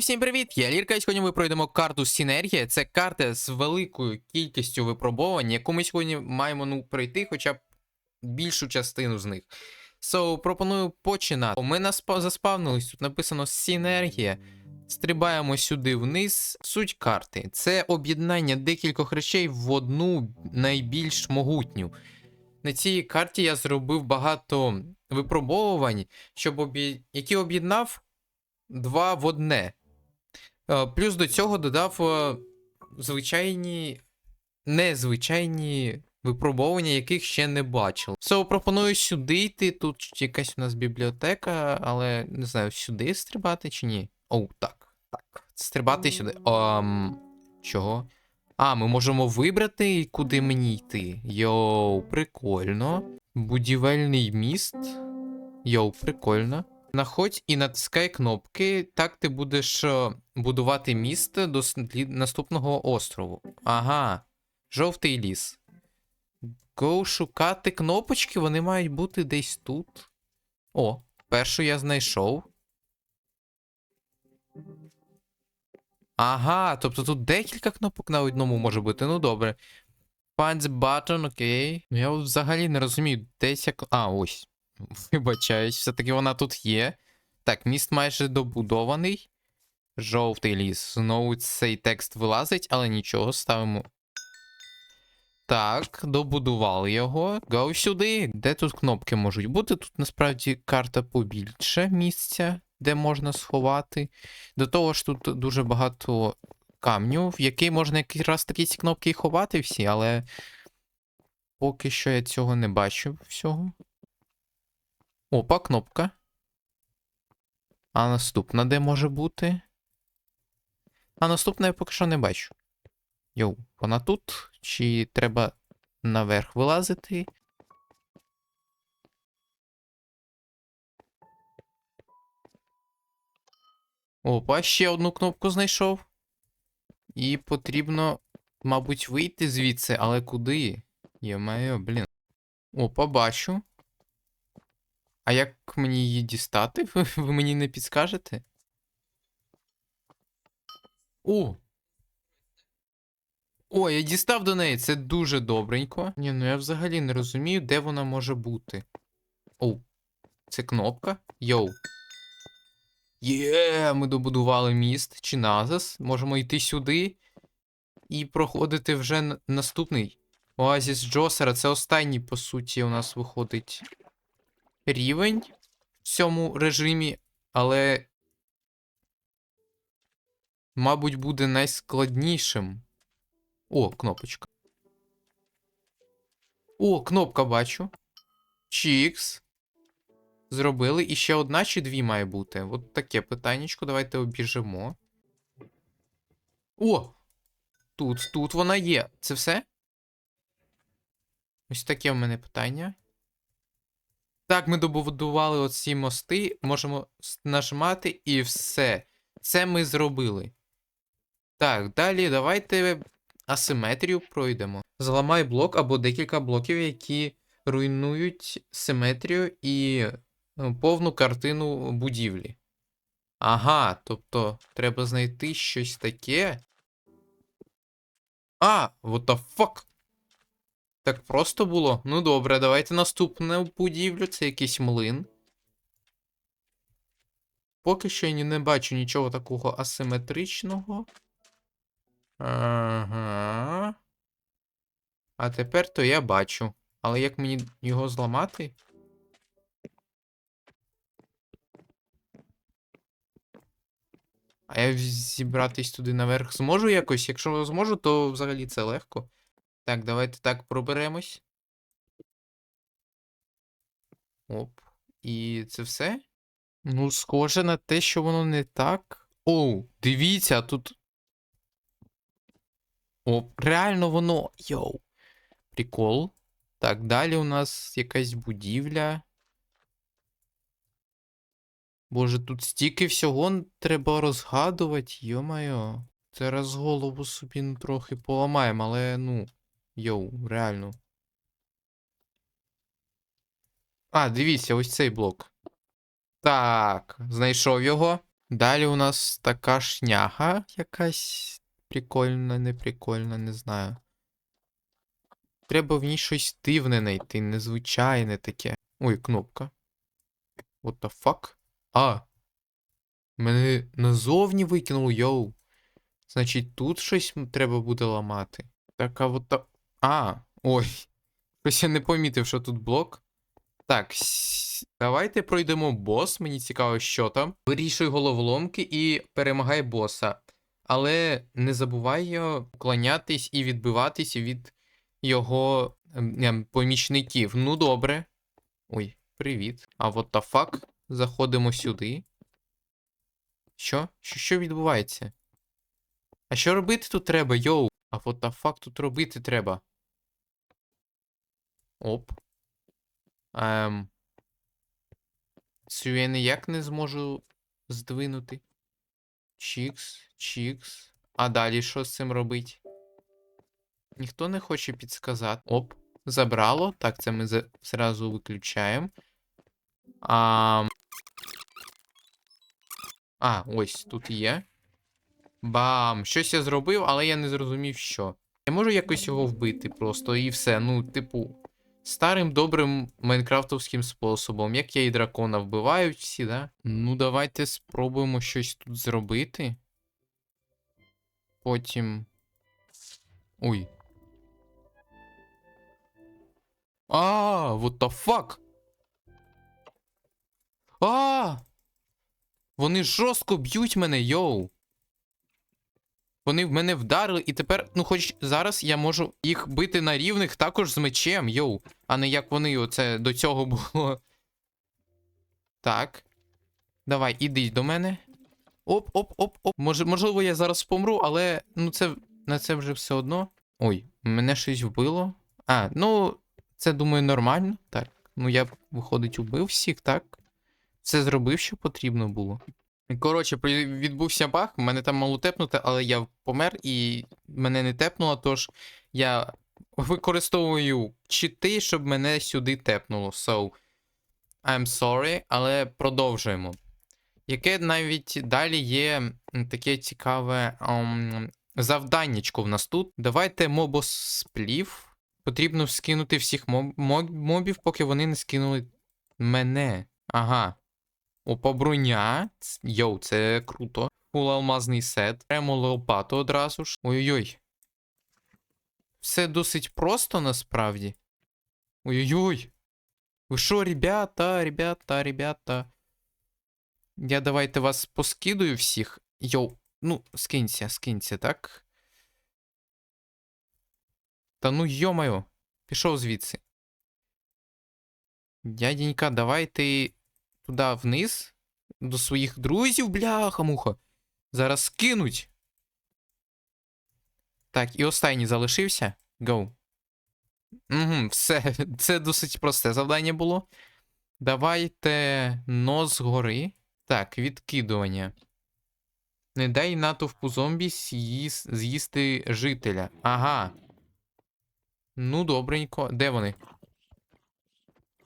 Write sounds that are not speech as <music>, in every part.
Всім привіт! Я Лірка, і сьогодні ми пройдемо карту Синергія. Це карта з великою кількістю випробувань, яку ми сьогодні маємо ну, пройти хоча б більшу частину з них. So, пропоную починати. Ми наспа- заспавнились, тут написано Синергія. Стрибаємо сюди вниз. Суть карти це об'єднання декількох речей в одну найбільш могутню. На цій карті я зробив багато випробовувань, щоб об'є... які об'єднав два в одне. Е, Плюс до цього додав е, звичайні, незвичайні випробовування, яких ще не бачив. So, пропоную сюди йти. Тут якась у нас бібліотека, але не знаю, сюди стрибати чи ні. Оу, так. Так. Стрибати сюди. Ам, чого? А, ми можемо вибрати, куди мені йти. Йоу, прикольно. Будівельний міст. Йоу, прикольно. Находь і натискай кнопки, так ти будеш е, будувати міст до наступного острову. Ага. Жовтий ліс. Го шукати кнопочки, вони мають бути десь тут. О, першу я знайшов. Ага, тобто тут декілька кнопок на одному може бути. Ну добре. Find button, окей. Ну я взагалі не розумію, де ця... кн- А, ось. <laughs> Вибачаюсь, все-таки вона тут є. Так, міст майже добудований. Жовтий ліс. Знову цей текст вилазить, але нічого, ставимо. Так, добудували його. Go сюди. Де тут кнопки можуть бути? Тут насправді карта побільше місця, де можна сховати. До того ж, тут дуже багато камню, в який можна якраз такі ці кнопки і ховати всі, але поки що я цього не бачу всього. Опа, кнопка. А наступна де може бути? А наступна я поки що не бачу. Йоу, вона тут? Чи треба наверх вилазити? Опа, ще одну кнопку знайшов. І потрібно, мабуть, вийти звідси, але куди? Йо-моє, блін. Опа, бачу. А як мені її дістати? <laughs> Ви, мені не підскажете? О! О, я дістав до неї, це дуже добренько. Ні, ну я взагалі не розумію, де вона може бути. Оу, це кнопка? Йоу. Є, ми добудували міст чи назас. Можемо йти сюди і проходити вже наступний. Оазіс Джосера. Це останній, по суті, у нас виходить рівень в цьому режимі, але. Мабуть, буде найскладнішим. О, кнопочка. О, кнопка бачу. Чікс. Зробили. І ще одна чи дві має бути? От таке питаннячко. Давайте обіжимо. О! Тут, тут вона є. Це все? Ось таке в мене питання. Так, ми добудували оці мости. Можемо нажимати і все. Це ми зробили. Так, далі давайте асиметрію пройдемо. Зламай блок або декілька блоків, які руйнують симетрію і е, повну картину будівлі. Ага, тобто треба знайти щось таке. А, what the fuck? Так просто було. Ну добре, давайте наступну будівлю. Це якийсь млин. Поки що я не бачу нічого такого асиметричного. Ага. А тепер то я бачу. Але як мені його зламати? А я зібратись туди наверх зможу якось? Якщо зможу, то взагалі це легко. Так, давайте так проберемось. Оп. І це все? Ну, схоже на те, що воно не так. Оу, дивіться, тут. О, реально воно. Йоу. Прикол. Так, далі у нас якась будівля. Боже, тут стільки всього треба розгадувати, йо-моє. Зараз голову собі ну, трохи поламаємо, але ну. Йоу, реально. А, дивіться, ось цей блок. Так, знайшов його. Далі у нас така шняга якась прикольна, неприкольна, не знаю. Треба в ній щось дивне знайти, незвичайне таке. Ой, кнопка. What the fuck? А. Мене назовні викинуло, йоу. Значить, тут щось треба буде ламати. Так, а от та. А, ой. <laughs> Щось я не помітив, що тут блок. Так, давайте пройдемо бос. Мені цікаво, що там. Вирішуй головоломки і перемагай боса. Але не забувай уклонятись і відбиватись від його ем, ем, помічників. Ну, добре. Ой, привіт. А what the fuck? Заходимо сюди. Що? Що, що відбувається? А що робити тут треба, йоу? А what the fuck тут робити треба? Оп. Ем. Цю я ніяк не зможу здвинути. Чікс, чікс. А далі що з цим робить? Ніхто не хоче підсказати. Оп, забрало. Так, це ми зразу виключаємо. А, а, ось тут є. Бам! Щось я зробив, але я не зрозумів, що. Я можу якось його вбити просто і все. Ну, типу, старим добрим майнкрафтовським способом. Як я і дракона вбивають всі, да? Ну, давайте спробуємо щось тут зробити. Потім. Ой. А, what the fuck? А! Вони жорстко б'ють мене, йоу. Вони в мене вдарили, і тепер, ну, хоч зараз я можу їх бити на рівних також з мечем, йоу. А не як вони оце до цього було. Так. Давай, іди до мене. Оп, оп, оп, оп. Може, можливо, я зараз помру, але ну це на це вже все одно. Ой, мене щось вбило. А, ну, це думаю нормально. Так. Ну я, виходить, убив всіх, так? Все зробив, що потрібно було. Коротше, відбувся баг, мене там мало тепнути, але я помер і мене не тепнуло, тож я використовую чити, щоб мене сюди тепнуло. So, I'm sorry, але продовжуємо. Яке навіть далі є таке цікаве ем, завданнячко в нас тут. Давайте мобосплів. Потрібно скинути всіх моб- мобів, поки вони не скинули мене. Ага. Опа, броня. Йоу, це круто. Фул алмазний сет. Прямо лопату одразу ж. Ой-ой-ой. Все досить просто насправді. Ой-ой-ой. Ви що, ребята, ребята, ребята. Я давайте вас поскидую всіх. Йоу, ну, скинься, скинься, так? Та ну йомаю, пішов звідси. Дяденька, давай ти туди вниз до своїх друзів, бляха-муха. Зараз скинуть. Так, і останній залишився. Гоу. Угу, все, <laughs> це досить просте завдання було. Давайте нос згори. Так, відкидування. Не дай натовпу зомбі з'їс- з'їсти жителя. Ага. Ну, добренько. Де вони?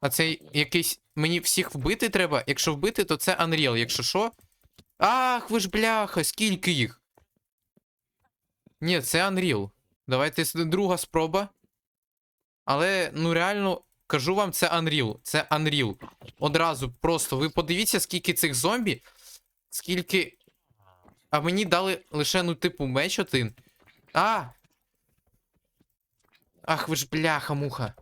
А цей якийсь. Мені всіх вбити треба. Якщо вбити, то це Unreal. Якщо що. Ах, ви ж бляха, скільки їх? Ні, це Unreal. Давайте друга спроба. Але, ну реально, кажу вам, це Unreal. Це Unreal. Одразу просто ви подивіться, скільки цих зомбі, скільки. А мені дали лише, ну, типу, меч один. А! Ах, ви ж бляха-муха.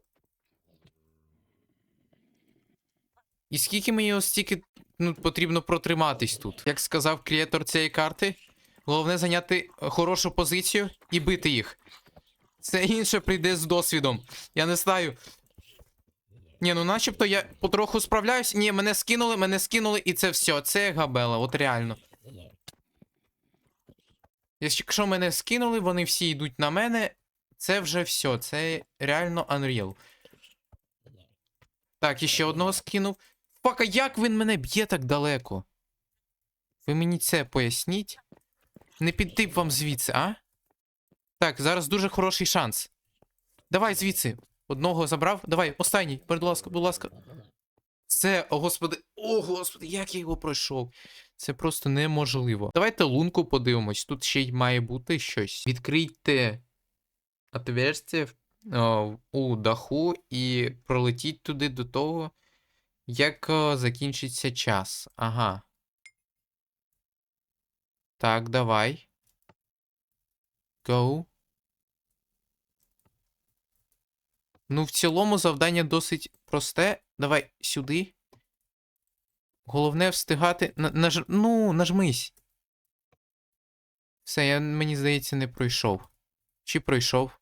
І скільки мені ось стільки ну, потрібно протриматись тут? Як сказав креатор цієї карти, головне зайняти хорошу позицію і бити їх. Все <laughs> інше прийде з досвідом. Я не знаю. Ні, ну начебто я потроху справляюсь. Ні, мене скинули, мене скинули, і це все. Це габела, от реально. Якщо мене скинули, вони всі йдуть на мене. Це вже все. Це реально Unreal. Так, і ще одного скинув. Фака, як він мене б'є так далеко? Ви мені це поясніть? Не піти вам звідси, а? Так, зараз дуже хороший шанс. Давай звідси. Одного забрав. Давай, останній, будь ласка, будь ласка. Це, о господи, о господи, як я його пройшов. Це просто неможливо. Давайте лунку подивимось. Тут ще й має бути щось. Відкрийте отверстие у даху і пролетіть туди до того, як закінчиться час. Ага. Так, давай. Go. Ну, в цілому завдання досить просте. Давай сюди. Головне встигати. На, наж... Ну, нажмись. Все, я, мені здається, не пройшов. Чи пройшов?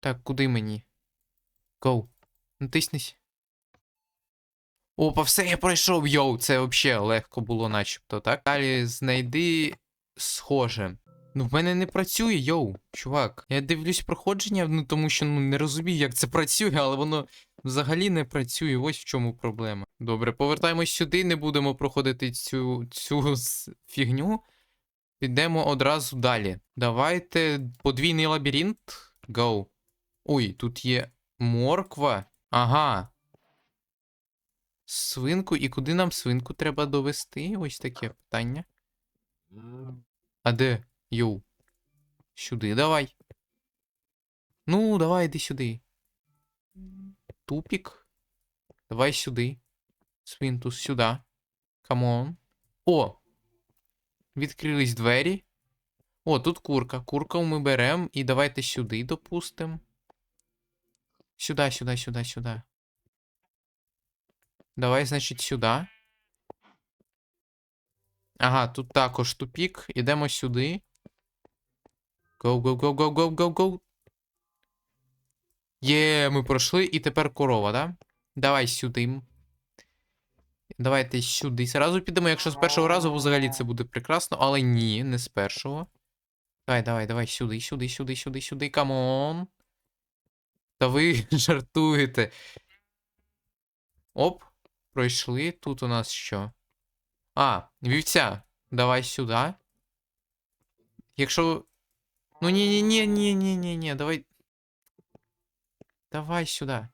Так, куди мені? Go. Натиснись. Опа, все, я пройшов, йоу, це взагалі легко було, начебто, так? Далі знайди схоже. Ну, в мене не працює, йоу, чувак. Я дивлюсь проходження, ну тому що ну не розумію, як це працює, але воно взагалі не працює. Ось в чому проблема. Добре, повертаємось сюди, не будемо проходити цю, цю фігню. Підемо одразу далі. Давайте подвійний лабіринт. Go. Ой, тут є морква. Ага. Свинку, і куди нам свинку треба довести? Ось таке питання. А де? Йоу. Сюди давай. Ну, давай, іди сюди. Тупік. Давай сюди. Свинтус, сюди. Камон. О! Відкрились двері. О, тут курка. Курку ми беремо і давайте сюди допустимо. Сюди, сюди, сюди, сюди. Давай, значить, сюди. Ага, тут також тупік. Ідемо сюди. Go, go, go, go, go. Є, ми пройшли, і тепер корова, да? Давай сюди. Давайте сюди. Зразу підемо, якщо з першого разу взагалі це буде прекрасно, але ні, не з першого. Давай, давай, давай, сюди, сюди, сюди, сюди, сюди, камон. Та ви <laughs> жартуєте. Оп, пройшли. Тут у нас що? А, вівця. Давай сюди. Якщо. Ну ні, ні, ні, ні, ні, ні, ні, давай. Давай сюди.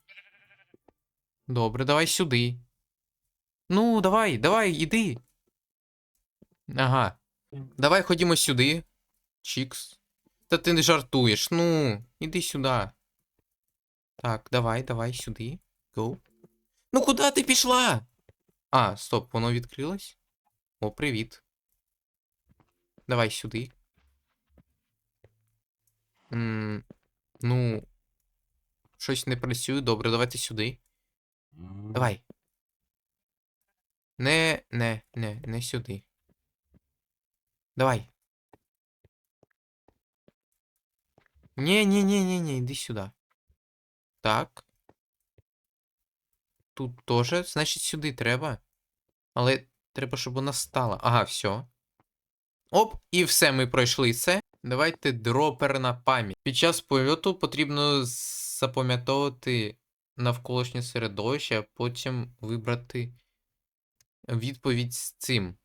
Добре, давай сюди. Ну, давай, давай, іди. Ага. Давай ходімо сюди. Чікс. Та ти не жартуєш. Ну, іди сюди. Так, давай, давай сюди. Go. Ну куди ти пішла? А, стоп, воно відкрилось? О, привіт. Давай сюди. М, ну. Щось не працює. Добре, давайте сюди. Давай. Не, не, не, не сюди. Давай. Ні, ні, ні, ні, ні, іди сюди. Так. Тут теж, значить, сюди треба. Але треба, щоб вона стала. Ага, все. Оп, і все, ми пройшли це. Давайте дропер на пам'ять. Під час польоту потрібно запам'ятовувати навколишнє середовище, а потім вибрати відповідь з цим.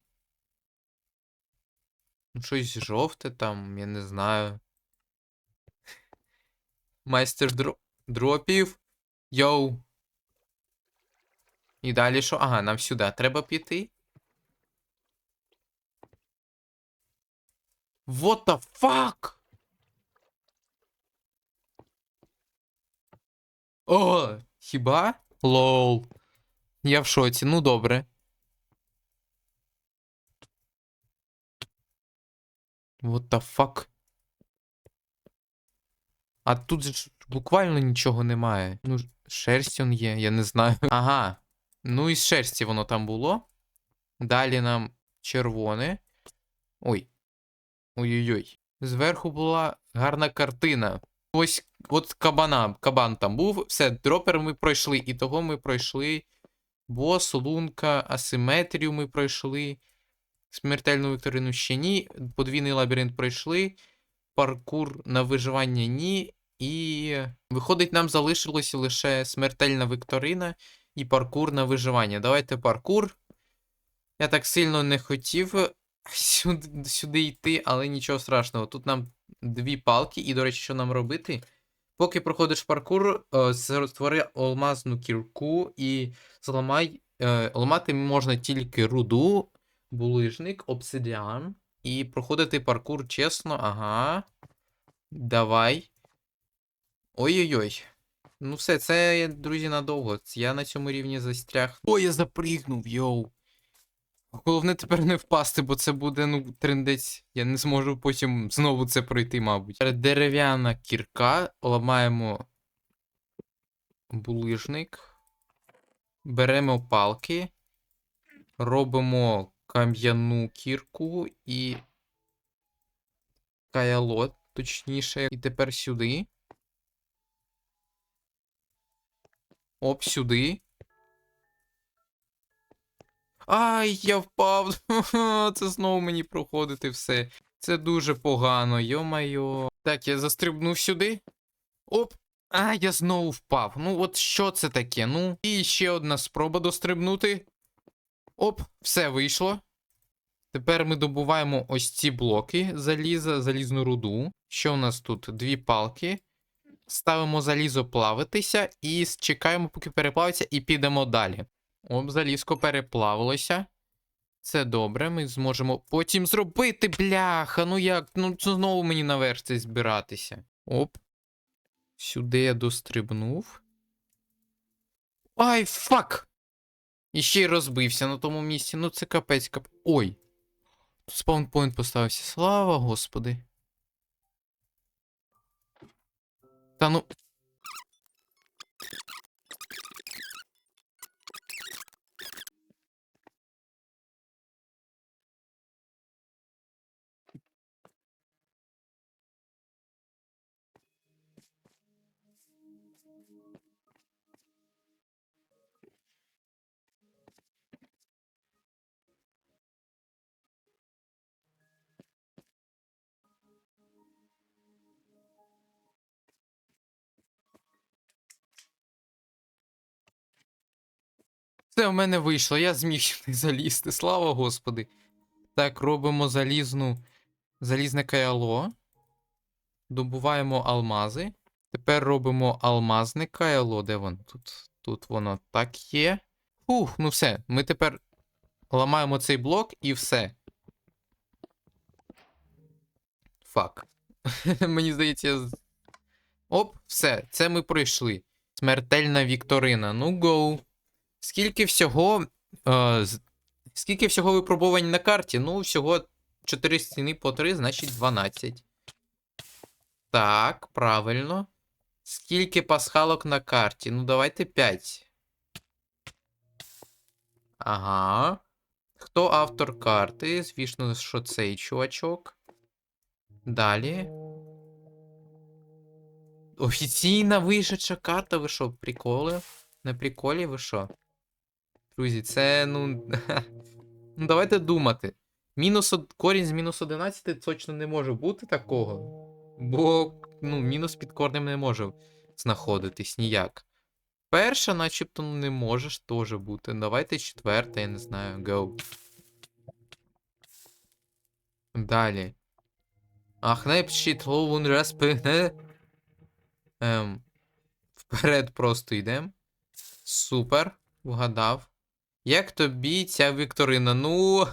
Ну, щось жовте там, я не знаю. Майстер дро... дропів. Йоу. І далі що? Ага, нам сюди треба піти. What the fuck? О, хіба? Лол. Я в шоці. Ну добре. What the fuck? А тут же буквально нічого немає. Ну, шерсть он є, я не знаю. Ага. Ну, із шерсті воно там було. Далі нам червоне. Ой. Ой-ой-ой. Зверху була гарна картина. Ось от кабана, кабан там був. Все, дропер ми пройшли. І того ми пройшли. Бос, лунка, асиметрію ми пройшли. Смертельну вікторину ще ні. Подвійний лабіринт пройшли. Паркур на виживання ні. І виходить, нам залишилося лише смертельна вікторина і паркур на виживання. Давайте паркур. Я так сильно не хотів <laughs> сюди, сюди йти, але нічого страшного. Тут нам дві палки, і, до речі, що нам робити? Поки проходиш паркур, е, створи алмазну кірку і зламай Е, ламати можна тільки руду, булижник, обсидіан. І проходити паркур чесно. Ага. Давай. Ой-ой-ой. Ну все, це, друзі, надовго. Я на цьому рівні застряг. Ой, я запригнув, йоу. Головне тепер не впасти, бо це буде, ну, трендець. Я не зможу потім знову це пройти, мабуть. Дерев'яна кірка. Ламаємо булижник. Беремо палки. Робимо кам'яну кірку і. Каялот, точніше. І тепер сюди. Оп, сюди. Ай, я впав. <laughs> Це знову мені проходити все. Це дуже погано, йо-майо. Так, я застрибнув сюди. Оп. А, я знову впав. Ну, от що це таке? Ну, і ще одна спроба дострибнути. Оп, все вийшло. Тепер ми добуваємо ось ці блоки заліза, залізну руду. Що у нас тут? Дві палки. Ставимо залізо плавитися і чекаємо, поки переплавиться, і підемо далі. Оп, залізко переплавилося. Це добре, ми зможемо потім зробити, бляха. Ну як? Ну знову мені наверх це збиратися. Оп. Сюди я дострибнув. Ай, фак! І ще й розбився на тому місці. Ну це капець кап. Ой. Спаунпойнт поставився. Слава господи. Та ну. Це в мене вийшло, я зміг <laughs> залізти, слава господи. Так, робимо залізну. Залізне каяло. Добуваємо алмази. Тепер робимо алмазне каяло. Де воно? Тут, тут воно так є. Фух, ну все. Ми тепер ламаємо цей блок і все. Фак. <laughs> Мені здається. Оп, все, це ми пройшли. Смертельна Вікторина. Ну, гоу. Скільки всього. Е, скільки всього випробувань на карті? Ну, всього 4 стіни по 3, значить 12. Так, правильно. Скільки пасхалок на карті? Ну, давайте 5. Ага. Хто автор карти? Звісно, що цей чувачок. Далі. Офіційна вишедша карта, ви що, приколи? На приколі ви що? Друзі, це, ну. <laughs> ну давайте думати. Мінус корінь з мінус 11 точно не може бути такого. Бо, ну, мінус під корнем не може знаходитись ніяк. Перша, начебто, ну, не можеш теж бути. Давайте четверта, я не знаю. Go. Далі. Ах, не пшіт, ловун респи. Ем. Вперед просто йдемо. Супер. Вгадав. Як тобі ця Вікторина? Ну.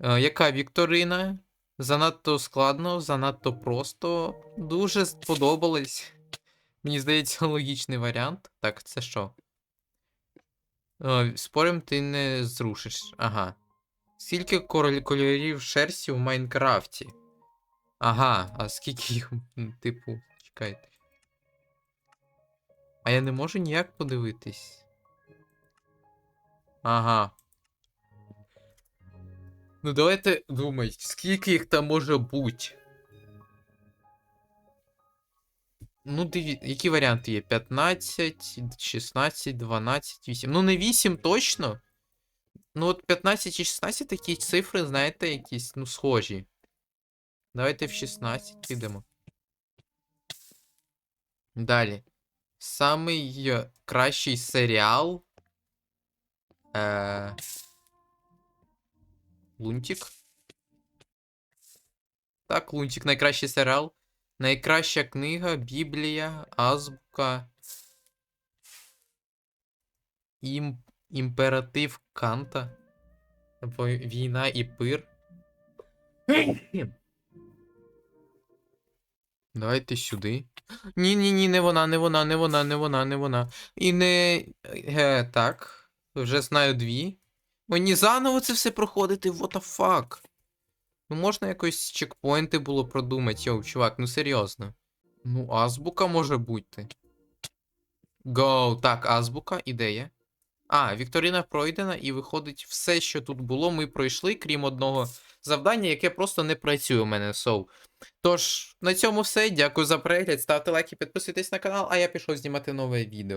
Е, яка Вікторина? Занадто складно, занадто просто. Дуже сподобалось. Мені здається, логічний варіант. Так, це що? Е, спорим, ти не зрушиш. Ага. Скільки кольорів шерсті в Майнкрафті? Ага, а скільки їх, типу, чекайте. А я не можу ніяк подивитись. Ага. Ну давайте думай, скільки їх там може бути. Ну, диві... які варіанти є? 15, 16, 12, 8. Ну, не 8 точно. Ну, от 15 і 16 такі цифри, знаєте, якісь, ну, схожі. Давайте в 16 підемо. Далі. Самий е, кращий серіал. Е... Лунтик. Так, Лунтик найкращий серіал. Найкраща книга, Біблія, Азбука. Ім... Імператив Канта. Війна і пир. Давайте сюди. Ні, ні, ні, не вона, не вона, не вона, не вона, не вона. І не. Е, так. Вже знаю дві. Мені заново це все проходити, what the fuck. Ну можна якось чекпоінти було продумати, йоу, чувак, ну серйозно. Ну, азбука може бути. Гоу, так, азбука, ідея. А, Вікторина пройдена, і виходить, все, що тут було, ми пройшли, крім одного завдання, яке просто не працює у мене. So. Тож, на цьому все. Дякую за перегляд. Ставте лайки, підписуйтесь на канал, а я пішов знімати нове відео.